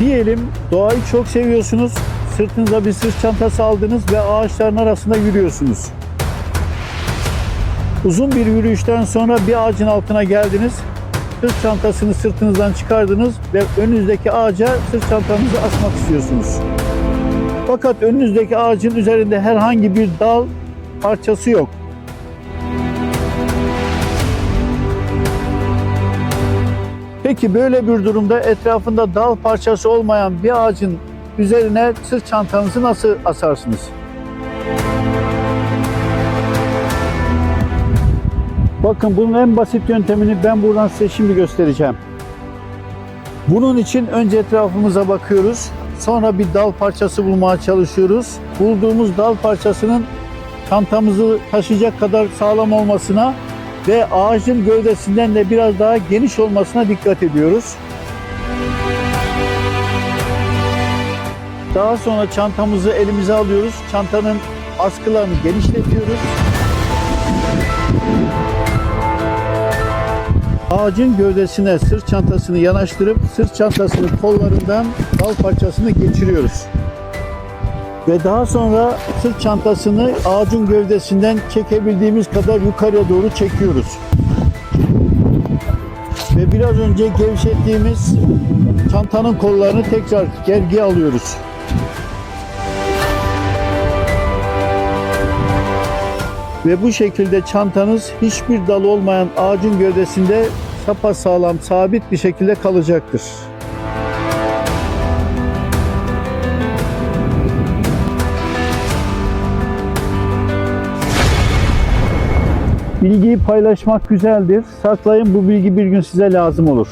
Diyelim doğayı çok seviyorsunuz. Sırtınıza bir sırt çantası aldınız ve ağaçların arasında yürüyorsunuz. Uzun bir yürüyüşten sonra bir ağacın altına geldiniz. Sırt çantasını sırtınızdan çıkardınız ve önünüzdeki ağaca sırt çantanızı asmak istiyorsunuz. Fakat önünüzdeki ağacın üzerinde herhangi bir dal parçası yok. Peki böyle bir durumda etrafında dal parçası olmayan bir ağacın üzerine sırt çantanızı nasıl asarsınız? Bakın bunun en basit yöntemini ben buradan size şimdi göstereceğim. Bunun için önce etrafımıza bakıyoruz. Sonra bir dal parçası bulmaya çalışıyoruz. Bulduğumuz dal parçasının çantamızı taşıyacak kadar sağlam olmasına ve ağacın gövdesinden de biraz daha geniş olmasına dikkat ediyoruz. Daha sonra çantamızı elimize alıyoruz. Çantanın askılarını genişletiyoruz. Ağacın gövdesine sırt çantasını yanaştırıp sırt çantasının kollarından dal parçasını geçiriyoruz. Ve daha sonra sırt çantasını ağacın gövdesinden çekebildiğimiz kadar yukarıya doğru çekiyoruz. Ve biraz önce gevşettiğimiz çantanın kollarını tekrar gergiye alıyoruz. Ve bu şekilde çantanız hiçbir dal olmayan ağacın gövdesinde sapasağlam sabit bir şekilde kalacaktır. Bilgiyi paylaşmak güzeldir. Saklayın bu bilgi bir gün size lazım olur.